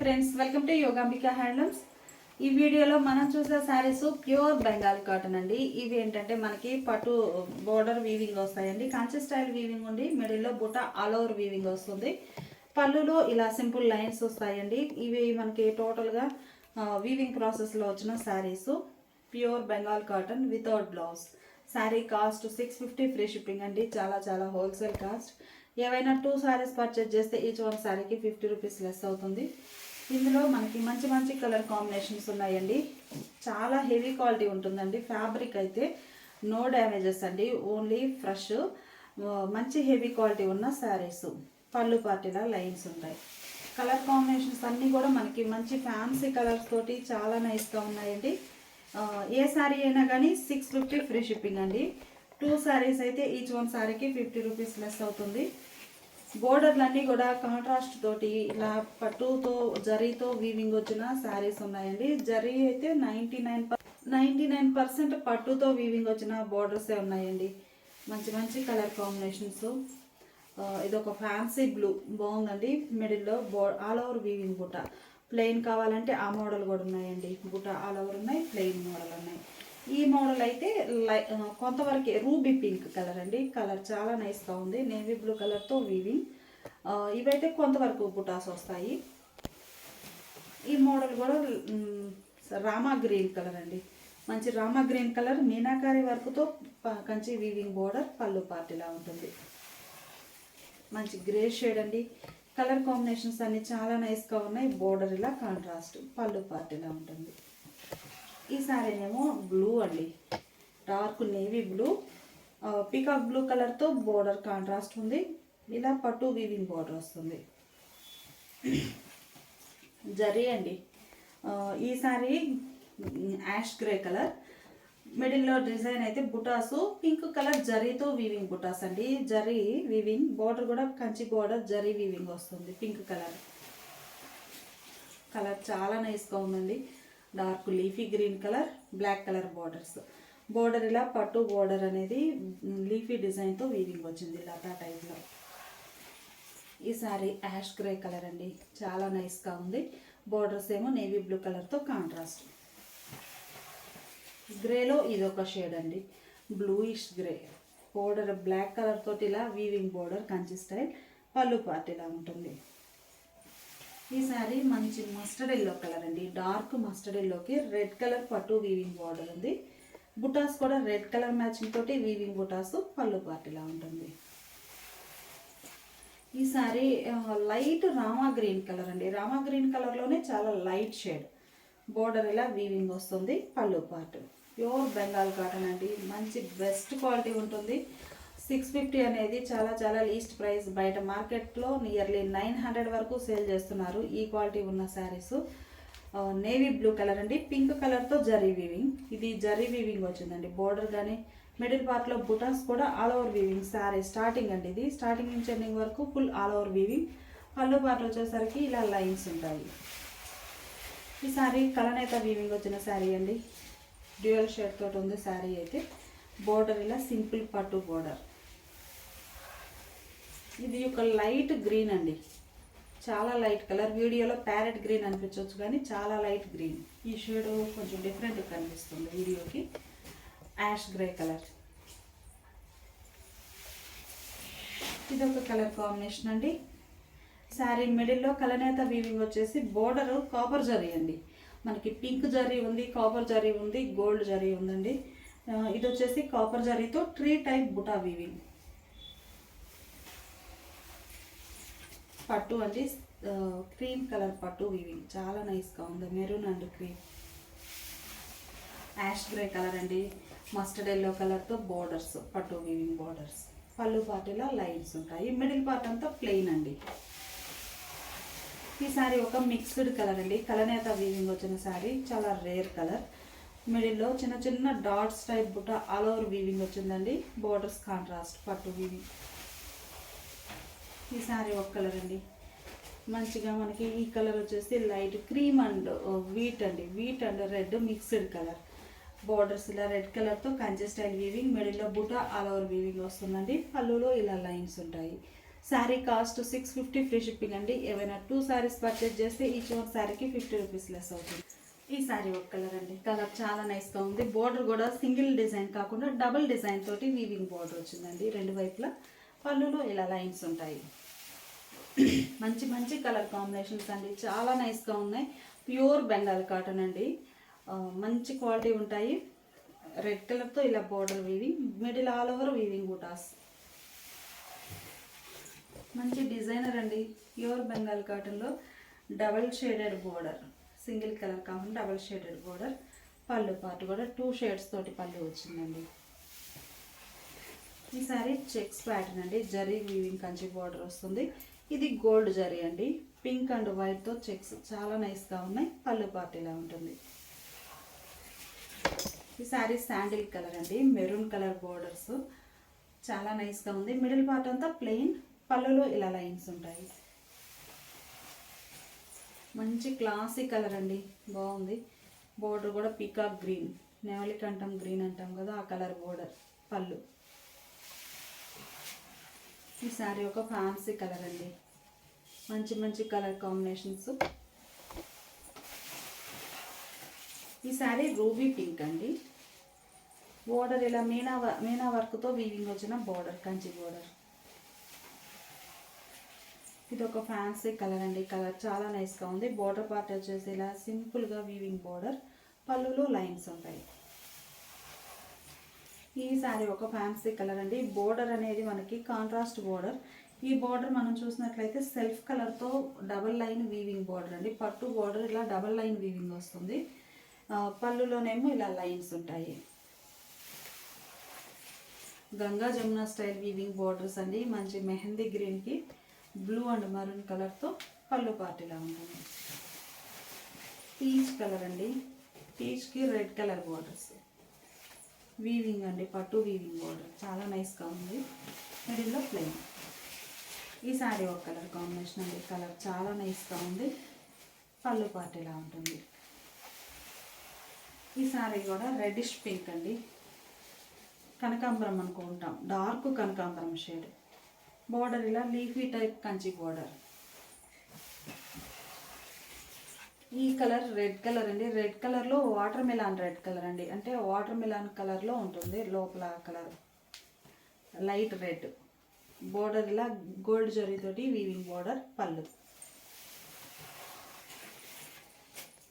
Friends welcome to Yogambika handlooms ఈ వీడియోలో మనం చూసే శారీస్ ప్యూర్ బెంగాల్ కాటన్ అండి. ఇవి ఏంటంటే మనకి పట్టు బోర్డర్ వీవింగ్ వస్తాయండి. కాంచి స్టైల్ వీవింగ్ ఉండి మిడిల్లో బుట్ట ఆల్ ఓవర్ వీవింగ్ వస్తుంది. పళ్ళులో ఇలా సింపుల్ లైన్స్ వస్తాయండి. ఇవి మనకి టోటల్గా వీవింగ్ ప్రాసెస్లో వచ్చిన saris. Pure Bengal cotton without blouse sari cost six fifty free shipping అండి. చాలా చాలా హోల్సేల్ కాస్ట్ ఏవైనా టూ శారీస్ పర్చేజ్ చేస్తే ఈచ్ వన్ శారీకి ఫిఫ్టీ రూపీస్ లెస్ అవుతుంది. ఇందులో మనకి మంచి మంచి కలర్ కాంబినేషన్స్ ఉన్నాయండి. చాలా హెవీ క్వాలిటీ ఉంటుందండి. ఫ్యాబ్రిక్ అయితే నో డ్యామేజెస్ అండి. ఓన్లీ ఫ్రెష్ మంచి హెవీ క్వాలిటీ ఉన్న శారీస్ పళ్ళు పార్టీలా లైన్స్ ఉంటాయి. కలర్ కాంబినేషన్స్ అన్నీ కూడా మనకి మంచి ఫ్యాన్సీ కలర్స్ తోటి చాలా నైస్గా ఉన్నాయండి. ఏ శారీ అయినా కానీ సిక్స్ ఫిఫ్టీ ఫ్రీ షిప్పింగ్ అండి. టూ శారీస్ అయితే ఈచ్ వన్ శారీకి ఫిఫ్టీ రూపీస్ లెస్ అవుతుంది. బోర్డర్లన్నీ కూడా కాంట్రాస్ట్ తోటి ఇలా పట్టుతో జరీతో వీవింగ్ వచ్చిన శారీస్ ఉన్నాయండి. జరీ అయితే ninety nine ninety nine percent పట్టుతో weaving వచ్చిన బోర్డర్సే ఉన్నాయండి. మంచి మంచి కలర్ కాంబినేషన్స్ ఇది ఒక ఫ్యాన్సీ బ్లూ బాగుందండి. మిడిల్లో బో ఆల్ ఓవర్ వీవింగ్ బుట్ట. ప్లెయిన్ కావాలంటే ఆ మోడల్ కూడా ఉన్నాయండి. బుట్ట ఆల్ ఓవర్ ఉన్నాయి ప్లెయిన్ మోడల్ ఉన్నాయి. ఈ మోడల్ అయితే లై కొంతవరకు రూబీ పింక్ కలర్ అండి. కలర్ చాలా నైస్గా ఉంది. నేవీ బ్లూ కలర్తో వీవింగ్ ఇవైతే కొంతవరకు బుటాస్ వస్తాయి. ఈ మోడల్ కూడా రామా గ్రీన్ కలర్ అండి. మంచి రామా గ్రీన్ కలర్. మీనాకారి వర్క్తో కంచి వీవింగ్ బోర్డర్ పళ్ళు పార్టీలా ఉంటుంది. మంచి గ్రే షేడ్ అండి. కలర్ కాంబినేషన్స్ అన్నీ చాలా నైస్గా ఉన్నాయి. బోర్డర్ ఇలా కాంట్రాస్ట్. పళ్ళు పార్టీలా ఉంటుంది. ఈ సారీనేమో బ్లూ అండి. Dark navy blue. Peacock blue కలర్తో బోర్డర్ కాంట్రాస్ట్ ఉంది. ఇలా పట్టు వీవింగ్ బోర్డర్ వస్తుంది. జరీ అండి. ఈ సారీ యాష్ గ్రే కలర్. మిడిల్లో డిజైన్ అయితే బుటాసు. పింక్ కలర్ జరీతో వీవింగ్ బుటాస్ అండి. జరీ వీవింగ్ బోర్డర్ కూడా కంచి బోర్డర్ జరీ వీవింగ్ వస్తుంది పింక్ కలర్. కలర్ చాలా నైస్గా ఉందండి. Dark leafy green colour black colour borders border ఇలా పట్టు బోర్డర్ అనేది లీఫీ డిజైన్తో వీవింగ్ వచ్చింది లతా టైప్లో ఈ సారీ యాష్ గ్రే కలర్ అండి. చాలా నైస్గా ఉంది. బోర్డర్స్ ఏమో నేవీ బ్లూ కలర్తో కాంట్రాస్ట్ గ్రేలో ఇది ఒక షేడ్ అండి. Bluish grey border black colour తోటి ఇలా వీవింగ్ బోర్డర్ కంచి స్టైల్ పళ్ళు పార్ట్ ఇలా ఉంటుంది. ఈ సారీ మంచి మస్టర్డ్ ఎల్లో కలర్ అండి. డార్క్ మస్టర్డ్ ఎల్లోకి రెడ్ కలర్ పట్టు వీవింగ్ బోర్డర్ ఉంది. బుటాస్ కూడా రెడ్ కలర్ మ్యాచింగ్ తోటి వీవింగ్ బుటాస్ పళ్ళు పార్టీలా ఉంటుంది. ఈ sorry light Rama green colour అండి. రామా గ్రీన్ కలర్లోనే చాలా లైట్ షేడ్ బోర్డర్ ఇలా వీవింగ్ వస్తుంది పళ్ళు పార్ట్ ప్యూర్ బెంగాల్ కాటన్ అండి. మంచి బెస్ట్ క్వాలిటీ ఉంటుంది. సిక్స్ ఫిఫ్టీ అనేది చాలా చాలా లీస్ట్ ప్రైస్ బయట మార్కెట్లో నియర్లీ నైన్ హండ్రెడ్ వరకు సేల్ చేస్తున్నారు ఈ క్వాలిటీ ఉన్న శారీస్ నేవీ బ్లూ కలర్ అండి. పింక్ కలర్తో జరీ వీవింగ్ ఇది జరీ వీవింగ్ వచ్చిందండి. బోర్డర్ కానీ మిడిల్ పార్ట్లో బుటాస్ కూడా all over weaving sari starting అండి ఇది. స్టార్టింగ్ నుంచి ఎండింగ్ వరకు ఫుల్ ఆల్ ఓవర్ వీవింగ్ పళ్ళు పార్ట్లు వచ్చేసరికి ఇలా లైన్స్ ఉంటాయి. ఈ శారీ కలనేత వీవింగ్ వచ్చిన శారీ అండి. డ్యూయల్ షేడ్ తోటి ఉంది శారీ అయితే. బోర్డర్ ఇలా సింపుల్ పట్టు బోర్డర్ ఇది ఒక లైట్ గ్రీన్ అండి. చాలా లైట్ కలర్. వీడియోలో ప్యారెట్ గ్రీన్ అనిపించవచ్చు కానీ చాలా లైట్ గ్రీన్. ఈ షేడ్ కొంచెం డిఫరెంట్ కనిపిస్తుంది వీడియోకి. Ash grey colour. ఇది ఒక కలర్ కాంబినేషన్ అండి. శారీ మిడిల్లో కలనేత వీవింగ్ వచ్చేసి బోర్డర్ కాపర్ జరీ అండి. మనకి పింక్ జరీ ఉంది కాపర్ జరీ ఉంది గోల్డ్ జరీ ఉందండి. ఇది వచ్చేసి కాపర్ జరీతో ట్రీ టైప్ బుటా వీవింగ్. పట్టు అండి. క్రీమ్ కలర్ పట్టు వీవింగ్ చాలా నైస్గా ఉంది. Maroon and cream. Ash grey colour అండి. మస్టర్డ్ ఎల్లో కలర్తో బోర్డర్స్ పట్టు వీవింగ్ బోర్డర్స్. పళ్ళు పార్టీలో లైన్స్ ఉంటాయి. మిడిల్ పార్ట్ అంతా ప్లెయిన్ అండి. ఈ సారీ ఒక మిక్స్డ్ కలర్ అండి. కలనేత వీవింగ్ వచ్చిన సారీ. చాలా రేర్ కలర్. మిడిల్లో చిన్న చిన్న డాట్స్ టైప్ బుట్ట ఆల్ ఓవర్ వీవింగ్ వచ్చిందండి. బోర్డర్స్ కాంట్రాస్ట్ పట్టు వీవింగ్. ఈ సారీ ఒక కలర్ అండి. మంచిగా మనకి ఈ కలర్ వచ్చేసి లైట్ క్రీమ్ అండ్ వీట్ అండి. Wheat and red mixed colour borders ఇలా రెడ్ కలర్తో కంచె స్టైల్ వీవింగ్ మిడిల్లో బుట్ట ఆల్ ఓవర్ వీవింగ్ వస్తుందండి. పళ్ళులో ఇలా లైన్స్ ఉంటాయి. Sari cost six fifty free shipping అండి. ఏవైనా టూ శారీస్ పర్చేజ్ చేస్తే ఈచ్ వన్ శారీకి ఫిఫ్టీ రూపీస్ లెస్ అవుతుంది. ఈ శారీ ఒక కలర్ అండి. కలర్ చాలా నైస్గా ఉంది. బోర్డర్ కూడా సింగిల్ డిజైన్ కాకుండా డబుల్ డిజైన్ తోటి వీవింగ్ బార్డర్ వచ్చిందండి. రెండు వైపులా పళ్ళులో ఇలా లైన్స్ ఉంటాయి. మంచి మంచి కలర్ కాంబినేషన్స్ అండి. చాలా నైస్గా ఉన్నాయి. ప్యూర్ బెంగాల్ కాటన్ అండి. మంచి క్వాలిటీ ఉంటాయి. రెడ్ కలర్తో ఇలా border weaving middle all over weaving buttas మంచి డిజైనర్ అండి. ప్యూర్ బెంగాల్ కాటన్లో double shaded border single colour కాకుండా డబల్ షేడెడ్ బోర్డర్ పళ్ళు పాటు కూడా టూ షేడ్స్ తోటి పళ్ళు వచ్చిందండి. ఈ సారీ చెక్స్ ప్యాటర్న్ అండి. జరీ వీవింగ్ కంచి బార్డర్ వస్తుంది. ఇది గోల్డ్ జరీ అండి. పింక్ అండ్ వైట్తో చెక్స్ చాలా నైస్గా ఉన్నాయి. పళ్ళు పార్టీలా ఉంటుంది. ఈ సారీ శాండిల్ కలర్ అండి. మెరూన్ కలర్ బోర్డర్స్ చాలా నైస్గా ఉంది. మిడిల్ పార్ట్ అంతా ప్లెయిన్ పళ్ళులో ఇలా లైన్స్ ఉంటాయి. మంచి క్లాసీ కలర్ అండి. బాగుంది. బోర్డర్ కూడా పీకాక్ గ్రీన్ నెవలిక్ అంటాం గ్రీన్ అంటాం కదా ఆ కలర్ బోర్డర్ పళ్ళు. ఈ శారీ ఒక ఫ్యాన్సీ కలర్ అండి. మంచి మంచి కలర్ కాంబినేషన్స్ ఈ శారీ రూబీ పింక్ అండి. బోర్డర్ ఇలా మీనా వ- మీనా వర్క్తో వీవింగ్ వచ్చిన బోర్డర్ కంచి బోర్డర్ ఇది ఒక ఫ్యాన్సీ కలర్ అండి. కలర్ చాలా నైస్గా ఉంది. బోర్డర్ పార్ట్ వచ్చేసి ఇలా సింపుల్గా వీవింగ్ బోర్డర్ పళ్ళులో లైన్స్ ఉంటాయి. ఈ శారీ ఒక ఫ్యాన్సీ కలర్ అండి. బోర్డర్ అనేది మనకి కాంట్రాస్ట్ బోర్డర్ ఈ బోర్డర్ మనం చూసినట్లయితే సెల్ఫ్ కలర్తో డబల్ లైన్ వీవింగ్ బోర్డర్ అండి. పట్టు బోర్డర్ ఇలా డబల్ లైన్ వీవింగ్ వస్తుంది. పళ్ళులోనేమో ఇలా లైన్స్ ఉంటాయి. Ganga Jamuna style weaving borders అండి. మంచి మెహందీ గ్రీన్కి బ్లూ అండ్ మరూన్ కలర్తో పళ్ళు పార్టీలా ఉంటుంది. పీచ్ కలర్ అండి. పీచ్కి రెడ్ కలర్ బోర్డర్స్ వీవింగ్ అండి పట్టు వీవింగ్ బోర్డర్ చాలా నైస్గా ఉంది. మిడిల్లో ప్లెయిన్ ఈ శారీ ఒక కలర్ కాంబినేషన్ అండి. కలర్ చాలా నైస్గా ఉంది. పళ్ళు పార్టీలా ఉంటుంది. ఈ సారీ కూడా రెడ్డిష్ పింక్ అండి. కనకాంబరం అనుకుంటాం. డార్క్ కనకాంబరం షేడ్ బోర్డర్ ఇలా లీఫీ టైప్ కంచి బోర్డర్ ఈ కలర్ రెడ్ కలర్ అండి. రెడ్ కలర్లో వాటర్ మిలాన్ రెడ్ కలర్ అండి. అంటే వాటర్ మిలాన్ కలర్లో ఉంటుంది లోపల కలర్. Light red. బోర్డర్ ఇలా గోల్డ్ జరీతోటి వీవింగ్ బోర్డర్ పళ్ళు.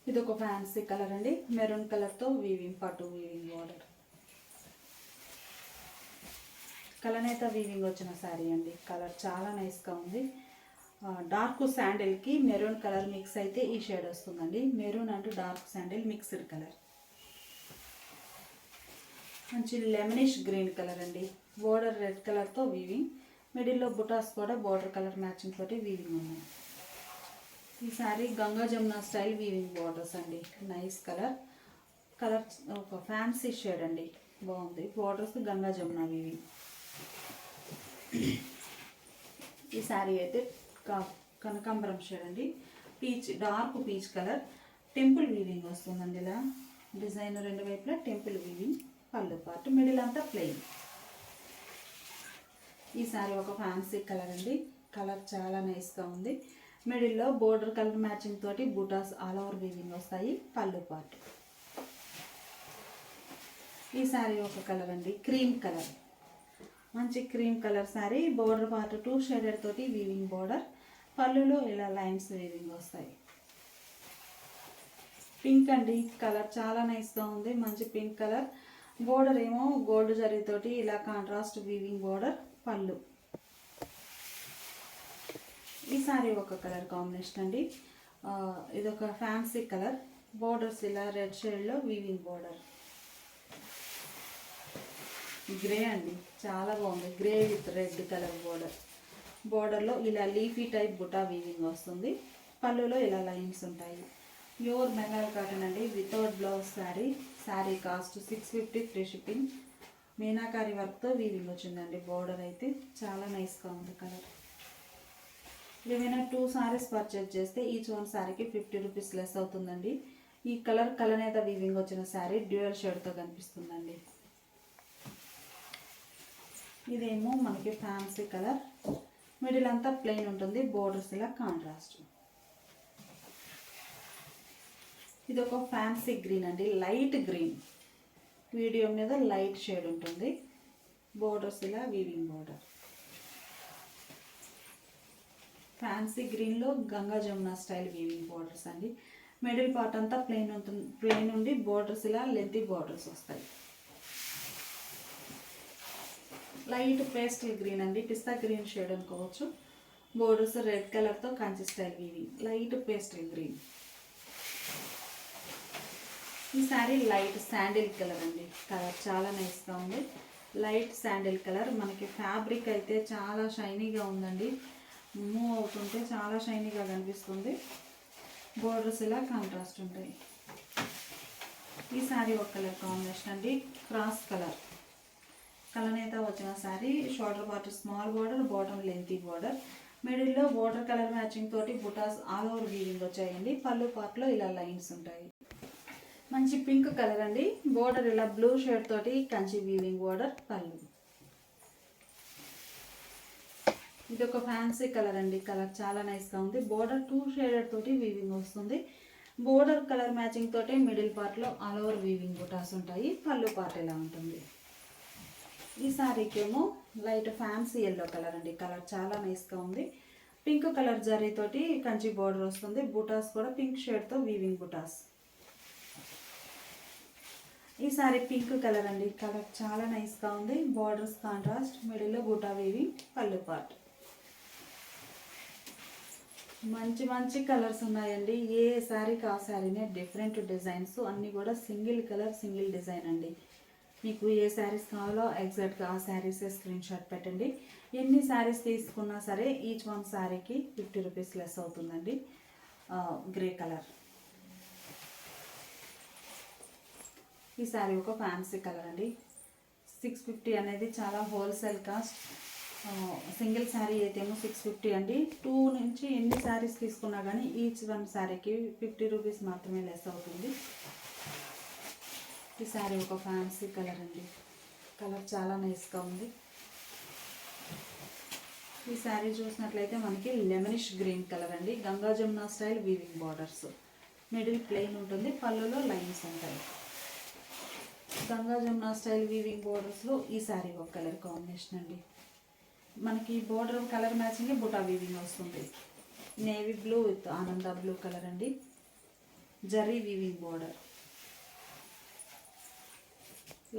ఇది ఒక ఫ్యాన్సీ కలర్ అండి. మెరూన్ కలర్తో వీవింగ్ పట్టు వీవింగ్ బోర్డర్ కలనేత వీవింగ్ వచ్చిన శారీ అండి. కలర్ చాలా నైస్గా ఉంది. డార్క్ శాండిల్కి మెరూన్ కలర్ మిక్స్ అయితే ఈ షేడ్ వస్తుందండి. మెరూన్ అంటూ డార్క్ శాండిల్ మిక్స్డ్ కలర్ మంచి లెమనిష్ గ్రీన్ కలర్ అండి. బోర్డర్ రెడ్ కలర్తో వీవింగ్ మిడిల్లో బుటాస్ కూడా బోర్డర్ కలర్ మ్యాచింగ్ తోటి వీవింగ్ ఉన్నాయి. ఈ sari Ganga Jamuna style weaving borders అండి. నైస్ కలర్ కలర్ ఒక ఫ్యాన్సీ షేడ్ అండి. బాగుంది. బోర్డర్స్ గంగా జమున వీవింగ్ ఈ శారీ అయితే కనకాంబరం షేడ్ అండి peach dark peach colour temple weaving వస్తుందండి ఇలా. డిజైన్ రెండు వైపులా టెంపుల్ వీవింగ్ పళ్ళు పార్ట్ మిడిల్ అంతా ప్లెయిన్ ఈ సారీ ఒక ఫ్యాన్సీ కలర్ అండి. కలర్ చాలా నైస్గా ఉంది. మిడిల్లో బోర్డర్ కలర్ మ్యాచింగ్ తోటి బూటాస్ ఆల్ ఓవర్ వీవింగ్ వస్తాయి. పళ్ళు పార్ట్ ఈ శారీ ఒక కలర్ అండి. క్రీమ్ కలర్ మంచి cream colour sari border part two shaded తోటి వీవింగ్ బోర్డర్ పళ్ళులో ఇలా లైన్స్ వీవింగ్ వస్తాయి. పింక్ అండి కలర్ చాలా నైస్గా ఉంది మంచి పింక్ కలర్. బోర్డర్ ఏమో గోల్డ్ జరీతోటి ఇలా కాంట్రాస్ట్ వీవింగ్ బోర్డర్ పళ్ళు. ఈ సారీ ఒక కలర్ కాంబినేషన్ అండి. ఇదొక ఇది ఒక ఫ్యాన్సీ కలర్. బోర్డర్స్ ఇలా రెడ్ షేడ్లో వీవింగ్ బోర్డర్. గ్రే అండి చాలా బాగుంది. Grey with red colour border. బోర్డర్లో ఇలా లీఫీ టైప్ బుటా వీవింగ్ వస్తుంది. పళ్ళులో ఇలా లైన్స్ ఉంటాయి. ప్యూర్ బెంగాల్ కాటన్ అండి. Without blouse sari. Sari cost six fifty free shipping meenakari వర్క్తో వీవింగ్ వచ్చిందండి. బోర్డర్ అయితే చాలా నైస్గా ఉంది కలర్. ఏమైనా టూ సారీస్ పర్చేజ్ చేస్తే ఈచ్ వన్ శారీకి ఫిఫ్టీ రూపీస్ లెస్ అవుతుందండి. ఈ కలర్ కలనేత వీవింగ్ వచ్చిన శారీ డ్యూయల్ షేడ్తో కనిపిస్తుందండి. ఇదేమో మనకి ఫ్యాన్సీ కలర్. మిడిల్ అంతా ప్లెయిన్ ఉంటుంది బోర్డర్స్ ఇలా కాంట్రాస్ట్ ఇది ఒక ఫ్యాన్సీ గ్రీన్ అండి లైట్ గ్రీన్ వీడియో మీద లైట్ షేడ్ ఉంటుంది బోర్డర్స్ ఇలా వీవింగ్ బోర్డర్ ఫ్యాన్సీ గ్రీన్లో Ganga Jamuna style weaving borders అండి. మిడిల్ పార్ట్ అంతా ప్లెయిన్ ఉంటుంది ప్లెయిన్ ఉండి బోర్డర్స్ ఇలా లెంతీ బోర్డర్స్ వస్తాయి. లైట్ పేస్టల్ గ్రీన్ అండి. పిస్తా గ్రీన్ షేడ్ అనుకోవచ్చు. బోర్డర్స్ రెడ్ కలర్తో Kanchi style weaving light pastel green. ఈ శారీ లైట్ శాండిల్ కలర్ అండి. కలర్ చాలా నైస్గా ఉంది. Light sandal colour. మనకి ఫ్యాబ్రిక్ అయితే చాలా షైనీగా ఉందండి. మూవ్ అవుతుంటే చాలా షైనీగా కనిపిస్తుంది. బోర్డర్స్ ఇలా కాంట్రాస్ట్ ఉంటాయి. ఈ శారీ ఒక కలర్ కాంబినేషన్ అండి. Cross colour. కలనేత వచ్చిన sari shoulder border small border bottom lengthy border. మిడిల్లో వాటర్ కలర్ మ్యాచింగ్ తోటి బుటాస్ ఆల్ ఓవర్ వీవింగ్ వచ్చాయండి. పళ్ళు పార్ట్లో ఇలా లైన్స్ ఉంటాయి. మంచి పింక్ కలర్ అండి. బోర్డర్ ఇలా బ్లూ షేడ్ తోటి కంచి వీవింగ్ బోర్డర్ పళ్ళు. ఇది ఒక ఫ్యాన్సీ కలర్ అండి. కలర్ చాలా నైస్గా ఉంది. బోర్డర్ టూ షేడెడ్ తోటి వీవింగ్ వస్తుంది. బోర్డర్ కలర్ మ్యాచింగ్ తోటి మిడిల్ పార్ట్లో ఆల్ ఓవర్ వీవింగ్ బుటాస్ ఉంటాయి. పళ్ళు పార్ట్ ఇలా ఉంటుంది? ఈ సారీకి ఏమో లైట్ ఫ్యాన్సీ ఎల్లో కలర్ అండి. కలర్ చాలా నైస్గా ఉంది. పింక్ కలర్ జరీ తోటి కంచి బోర్డర్ వస్తుంది. బుటాస్ కూడా పింక్ షేడ్తో వీవింగ్ బుటాస్. ఈ సారీ పింక్ కలర్ అండి. కలర్ చాలా నైస్గా ఉంది. బార్డర్స్ కాంట్రాస్ట్ మిడిల్లో బూటా వీవింగ్ పళ్ళు పార్ట్ మంచి మంచి కలర్స్ ఉన్నాయండి. ఏ శారీకి ఆ శారీనే డిఫరెంట్ డిజైన్స్ అన్నీ కూడా సింగిల్ కలర్ సింగిల్ డిజైన్ అండి. మీకు ఏ శారీస్ కావాలో ఎగ్జాక్ట్గా ఆ శారీస్ స్క్రీన్ షాట్ పెట్టండి. ఎన్ని శారీస్ తీసుకున్నా సరే ఈచ్ వన్ శారీకి ఫిఫ్టీ రూపీస్ లెస్ అవుతుందండి. గ్రే కలర్ ఈ శారీ ఒక ఫ్యాన్సీ కలర్ అండి. సిక్స్ ఫిఫ్టీ అనేది చాలా హోల్సేల్ కాస్ట్ సింగిల్ శారీ అయితేమో సిక్స్ ఫిఫ్టీ అండి. టూ నుంచి ఎన్ని శారీస్ తీసుకున్నా కానీ ఈచ్ వన్ శారీకి ఫిఫ్టీ రూపీస్ మాత్రమే లెస్ అవుతుంది. ఈ శారీ ఒక ఫ్యాన్సీ కలర్ అండి. కలర్ చాలా నైస్గా ఉంది. ఈ శారీ చూసినట్లయితే మనకి లెమనిష్ గ్రీన్ కలర్ అండి. Ganga Jamuna style weaving borders middle plain ఉంటుంది. పళ్ళులో లైన్స్ ఉంటాయి. గంగా జమునా స్టైల్ వీవింగ్ బార్డర్స్లో ఈ శారీ ఒక కలర్ కాంబినేషన్ అండి. మనకి బోర్డర్ కలర్ మ్యాచింగ్ బుటా వీవింగ్ వస్తుంది. నేవీ బ్లూ విత్ ఆనంద బ్లూ కలర్ అండి. Zari weaving border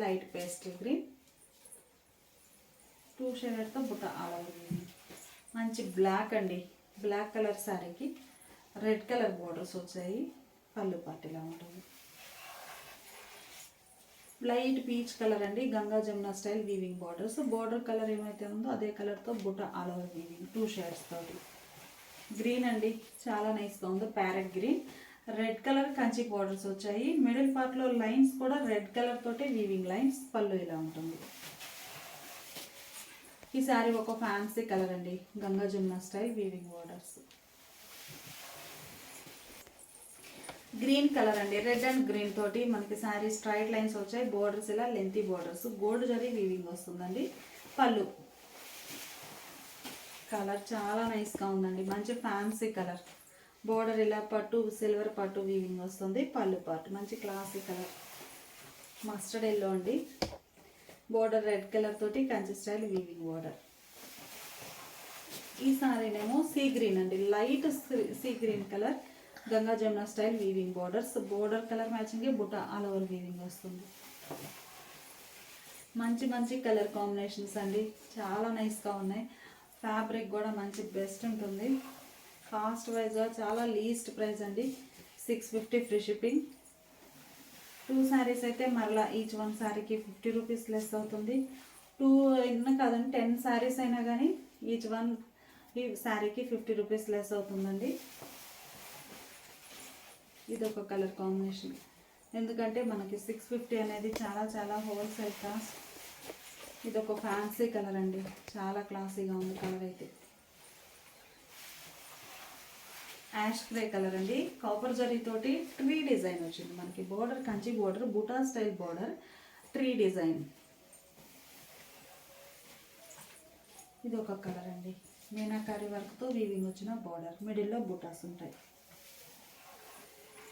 light pastel green. Two షేడెడ్తో బుట్ట ఆల్ ఓవర్ మంచి బ్లాక్ అండి. బ్లాక్ కలర్ శారీకి రెడ్ కలర్ బోర్డర్స్ వచ్చాయి. పళ్ళు పాటిలా ఉంటుంది. లైట్ పీచ్ కలర్ అండి. Ganga Jamuna style weaving borders. Border colour ఏమైతే ఉందో అదే కలర్తో బుట్ట all over weaving. Two shades తోటి. గ్రీన్ అండి. చాలా నైస్గా ఉంది. Parrot green. Red colour Kanchi borders వచ్చాయి. మిడిల్ పార్ట్లో లైన్స్ కూడా రెడ్ కలర్ తోటి వీవింగ్ లైన్స్ పళ్ళు ఇలా ఉంటుంది. ఈ శారీ ఒక ఫ్యాన్సీ కలర్ అండి. Ganga Jamuna style weaving borders green colour అండి. రెడ్ అండ్ గ్రీన్ తోటి మనకి శారీ స్ట్రైట్ లైన్స్ వచ్చాయి. బోర్డర్స్ ఇలా lengthy borders gold zari weaving వస్తుందండి. పళ్ళు. కలర్ చాలా నైస్గా ఉందండి. మంచి ఫ్యాన్సీ కలర్ బోర్డర్ ఇలా పట్టు సిల్వర్ పట్టు వీవింగ్ వస్తుంది. పళ్ళు పాటు మంచి క్లాసీ కలర్. మస్టర్డ్ ఎల్లో అండి. బోర్డర్ రెడ్ కలర్ తోటి కంచి స్టైల్ వీవింగ్ బోర్డర్. ఈ సారీనేమో సీ గ్రీన్ అండి. Light sea green colour. Ganga Jamuna style weaving borders border colour matching బుట్ట ఆల్ ఓవర్ వీవింగ్ వస్తుంది. మంచి మంచి కలర్ కాంబినేషన్స్ అండి. చాలా నైస్గా ఉన్నాయి. ఫ్యాబ్రిక్ కూడా మంచి బెస్ట్ ఉంటుంది. కాస్ట్ వైజ్గా చాలా లీస్ట్ ప్రైస్ అండి. Six fifty free shipping two saris అయితే మరలా ఈచ్ వన్ శారీకి ఫిఫ్టీ రూపీస్ లెస్ అవుతుంది. టూ అయినా కాదండి టెన్ శారీస్ అయినా కానీ ఈచ్ వన్ ఈ శారీకి ఫిఫ్టీ రూపీస్ లెస్ అవుతుందండి. ఇది ఒక కలర్ కాంబినేషన్ ఎందుకంటే మనకి సిక్స్ ఫిఫ్టీ అనేది చాలా చాలా హోల్సేల్ కాస్ట్ ఇది ఒక ఫ్యాన్సీ కలర్ అండి. చాలా క్లాసీగా ఉంది కలర్ అయితే. యాష్ గ్రే కలర్ అండి. కాపర్ జరీ తోటి ట్రీ డిజైన్ వచ్చింది మనకి. బోర్డర్ కంచి బోర్డర్ బుటా స్టైల్ బోర్డర్ ట్రీ డిజైన్. ఇది ఒక కలర్ అండి. మీనాకారి వర్క్తో వీవింగ్ వచ్చిన బార్డర్. మిడిల్లో బుటాస్ ఉంటాయి.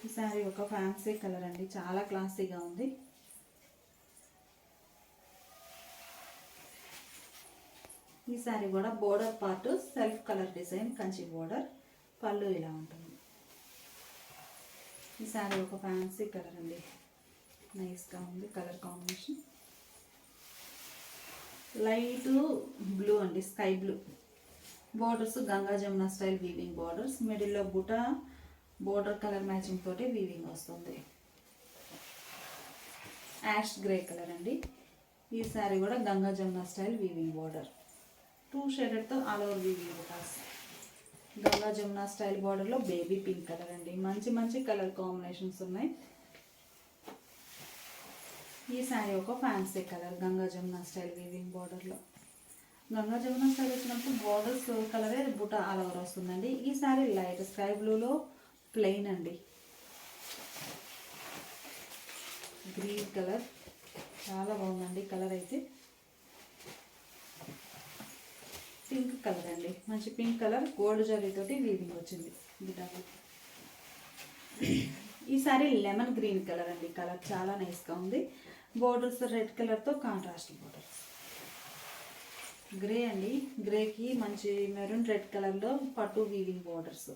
ఈ శారీ ఒక ఫ్యాన్సీ కలర్ అండి. చాలా క్లాసీగా ఉంది. ఈ శారీ కూడా border part self colour design Kanchi border. పళ్ళు ఇలా ఉంటుంది. ఈ శారీ ఒక ఫ్యాన్సీ కలర్ అండి. నైస్గా ఉంది కలర్ కాంబినేషన్ లైట్ బ్లూ అండి sky blue borders Ganga Jamuna style weaving borders మిడిల్లో బుట బోర్డర్ కలర్ మ్యాచింగ్ తోటి వీవింగ్ వస్తుంది. యాష్ గ్రే కలర్ అండి. ఈ శారీ కూడా Ganga Jamuna style weaving border two షేడెడ్తో all over weaving బుటాస్ గంగా జమున స్టైల్ బార్డర్లో బేబీ పింక్ కలర్ అండి. మంచి మంచి కలర్ కాంబినేషన్స్ ఉన్నాయి. ఈ శారీ ఒక fancy colour Ganga Jamuna style weaving బార్డర్లో గంగా జమున స్టైల్ వచ్చినప్పుడు బార్డర్స్ కలరే బుట్ట ఆల్ ఓవర్ వస్తుందండి. ఈ శారీ లైట్ స్కై బ్లూలో ప్లెయిన్ అండి. గ్రీన్ కలర్ చాలా బాగుందండి కలర్ అయితే. పింక్ కలర్ అండి. మంచి పింక్ కలర్ గోల్డ్ జరీతోటి వీవింగ్ వచ్చింది. గిటార్ ఈ సారీ లెమన్ గ్రీన్ కలర్ అండి. కలర్ చాలా నైస్గా ఉంది. బోర్డర్స్ రెడ్ కలర్తో కాంట్రాస్ట్ బోర్డర్స్ గ్రే అండి. గ్రేకి మంచి మెరూన్ రెడ్ కలర్లో పట్టు వీవింగ్ బోర్డర్స్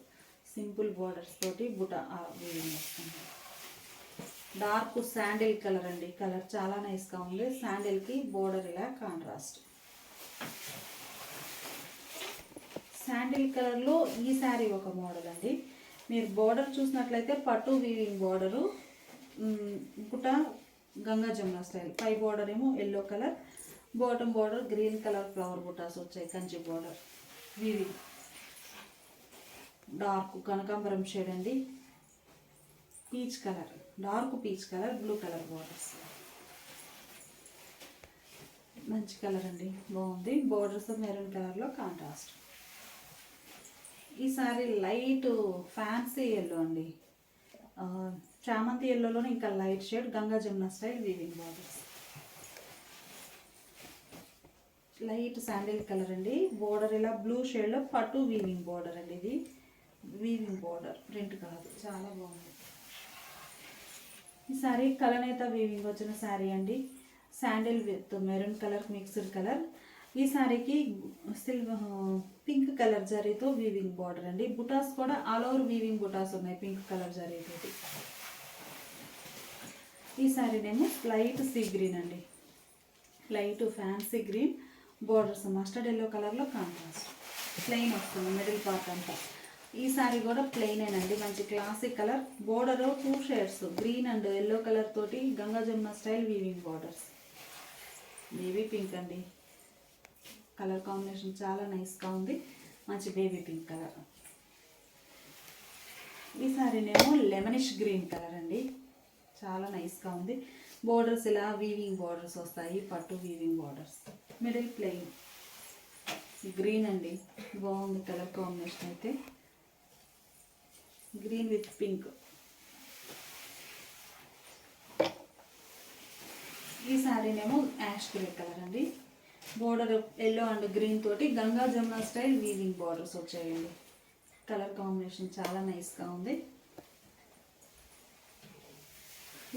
సింపుల్ బోర్డర్స్ తోటి బుట వీవింగ్ వస్తుంది. డార్క్ శాండిల్ కలర్ అండి. కలర్ చాలా నైస్గా ఉంది. శాండిల్కి బోర్డర్ ఇలా కాంట్రాస్ట్ శాండిల్ కలర్లో ఈ శారీ ఒక మోడల్ అండి. మీరు బోర్డర్ చూసినట్లయితే పట్టు వీవింగ్ బోర్డరు గుట్ట గంగా జమున స్టైల్. పై బోర్డర్ ఏమో yellow colour bottom border green colour flower బుటాస్ వచ్చాయి కంచి బోర్డర్. వీవింగ్. డార్క్ కనకాంబరం షేడ్ అండి. Peach colour dark peach colour blue colour borders. మంచి కలర్ అండి బాగుంది. బోర్డర్స్ మెరూన్ కలర్లో కాంట్రాస్ట్. ఈ సారీ లైట్ ఫ్యాన్సీ ఎల్లో అండి. చామంతి ఎల్లోలోనే ఇంకా light shade Ganga Jamuna style weaving borders light sandal colour అండి. బోర్డర్ ఇలా బ్లూ షేడ్లో పట్టు వీవింగ్ బోర్డర్ అండి ఇది. వీవింగ్ బోర్డర్ ప్రింట్ కలర్ చాలా బాగుంది. ఈ సారీ కలనేత వీవింగ్ వచ్చిన శారీ అండి. Sandal with maroon colour mixed colour. ఈ శారీకి సిల్వర్ పింక్ కలర్ జరీతో వీవింగ్ బార్డర్ అండి. బుటాస్ కూడా ఆల్ ఓవర్ వీవింగ్ బుటాస్ ఉన్నాయి పింక్ కలర్ జరీతోటి. ఈ శారీనేమో లైట్ సీ గ్రీన్ అండి. Light fancy green. Borders mustard yellow కలర్లో కాంట్రాస్ట్. ప్లెయిన్ వస్తుంది మిడిల్ పార్ట్ అంతా. ఈ సారీ కూడా ప్లెయినేనండి మంచి classic colour. Border two shades green and yellow colour తోటి Ganga Jamuna style weaving borders baby pink అండి. కలర్ కాంబినేషన్ చాలా నైస్గా ఉంది. మంచి బేబీ పింక్ కలర్. ఈ సారీనేమో లెమనిష్ గ్రీన్ కలర్ అండి. చాలా నైస్గా ఉంది. బోర్డర్స్ ఇలా వీవింగ్ బోర్డర్స్ వస్తాయి పట్టు weaving borders middle plain green అండి. బాగుంది కలర్ కాంబినేషన్ అయితే. గ్రీన్ విత్ పింక్ ఈ శారీనేమో యాష్ గ్రే కలర్ అండి. బోర్డర్ ఎల్లో అండ్ గ్రీన్ తోటి Ganga Jamuna style weaving borders వచ్చాయండి. కలర్ కాంబినేషన్ చాలా నైస్గా ఉంది.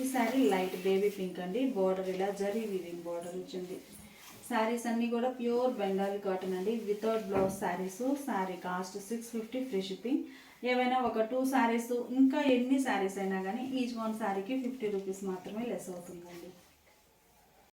ఈ శారీ లైట్ బేబీ పింక్ అండి. బార్డర్ ఇలా జరీ వీవింగ్ బార్డర్ వచ్చింది శారీస్ అన్నీ కూడా ప్యూర్ బెంగాలీ కాటన్ అండి. Without blouse saris sari cost six fifty free shipping ఏవైనా ఒక టూ శారీస్ ఇంకా ఎన్ని శారీస్ అయినా కానీ ఈచ్ వన్ శారీకి ఫిఫ్టీ రూపీస్ మాత్రమే లెస్ అవుతుందండి.